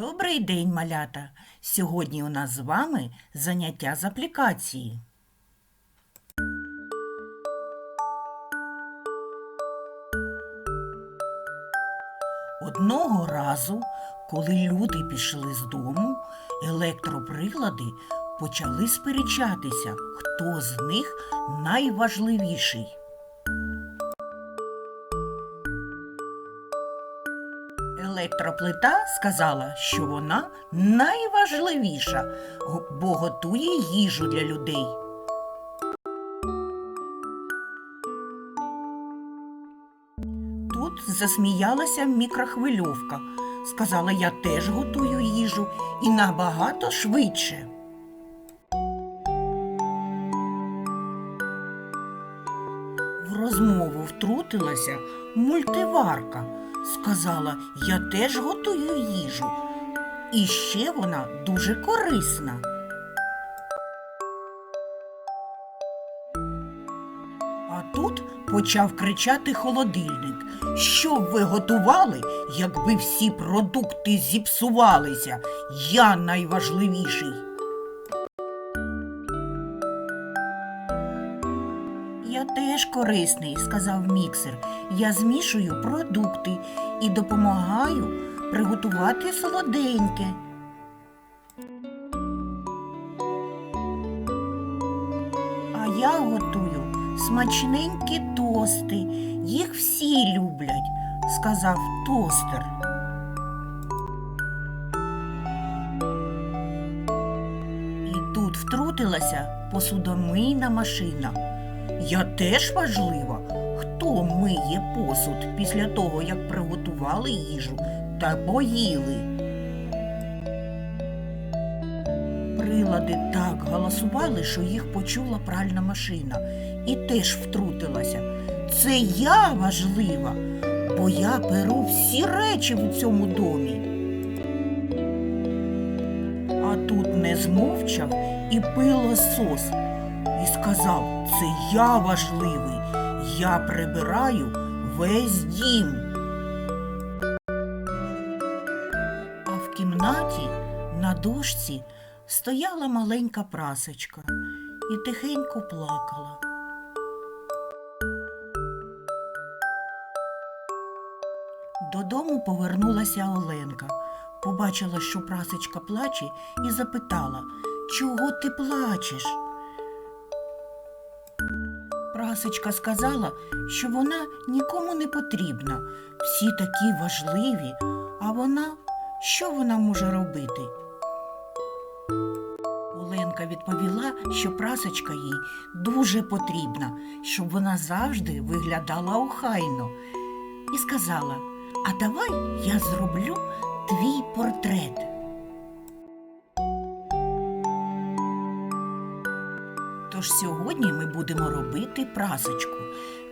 Добрий день, малята! Сьогодні у нас з вами заняття з аплікації. Одного разу, коли люди пішли з дому, електроприлади почали сперечатися, хто з них найважливіший. Електроплита сказала, що вона найважливіша, бо готує їжу для людей. Тут засміялася мікрохвильовка. Сказала, я теж готую їжу і набагато швидше. В розмову втрутилася мультиварка. Сказала, я теж готую їжу. І ще вона дуже корисна. А тут почав кричати холодильник. Що б ви готували, якби всі продукти зіпсувалися? Я найважливіший. Теж корисний, сказав міксер. Я змішую продукти і допомагаю приготувати солоденьке. А я готую смачненькі тости. Їх всі люблять, сказав тостер. І тут втрутилася посудомийна машина. Я теж важлива. Хто миє посуд після того, як приготували їжу та поїли? Прилади так галасували, що їх почула пральна машина і теж втрутилася. Це я важлива, бо я беру всі речі в цьому домі. А тут не змовчав і пилосос і сказав, це я важливий, я прибираю весь дім. А в кімнаті на дошці стояла маленька прасочка і тихенько плакала. Додому повернулася Оленка, побачила, що прасочка плаче, і запитала, чого ти плачеш? Прасочка сказала, що вона нікому не потрібна, всі такі важливі, а вона що вона може робити? Оленка відповіла, що прасочка їй дуже потрібна, щоб вона завжди виглядала охайно. І сказала: А давай я зроблю твій портрет. Тож сьогодні ми будемо робити прасочку.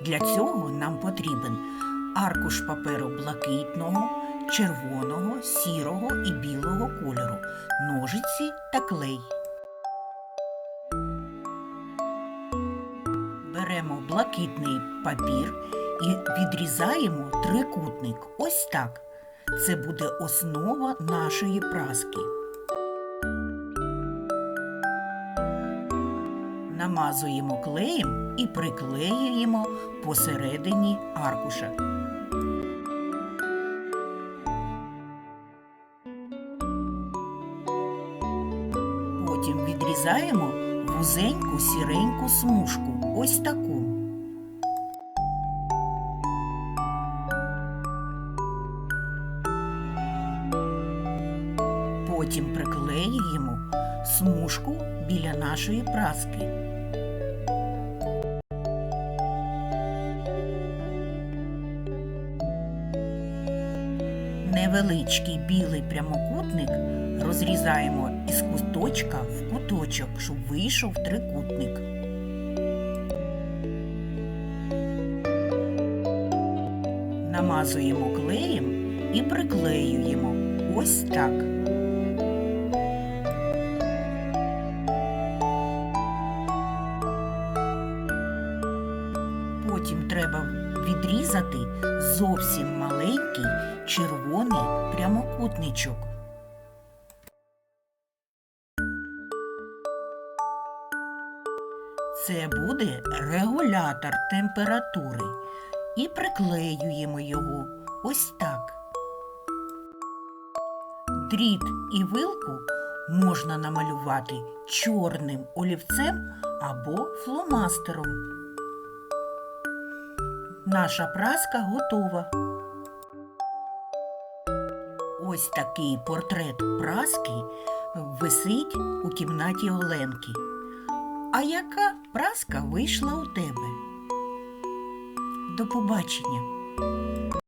Для цього нам потрібен аркуш паперу блакитного, червоного, сірого і білого кольору, ножиці та клей. Беремо блакитний папір і відрізаємо трикутник. Ось так. Це буде основа нашої праски. Намазуємо клеєм і приклеюємо посередині аркуша. Потім відрізаємо вузеньку сіреньку смужку. Ось таку. Потім приклеюємо смужку біля нашої праски. Невеличкий білий прямокутник розрізаємо із куточка в куточок, щоб вийшов трикутник. Намазуємо клеєм і приклеюємо. Ось так. Потім треба відрізати зовсім маленький червоний прямокутничок. Це буде регулятор температури. І приклеюємо його ось так. Дріт і вилку можна намалювати чорним олівцем або фломастером. Наша праска готова. Ось такий портрет праски висить у кімнаті Оленки. А яка праска вийшла у тебе? До побачення!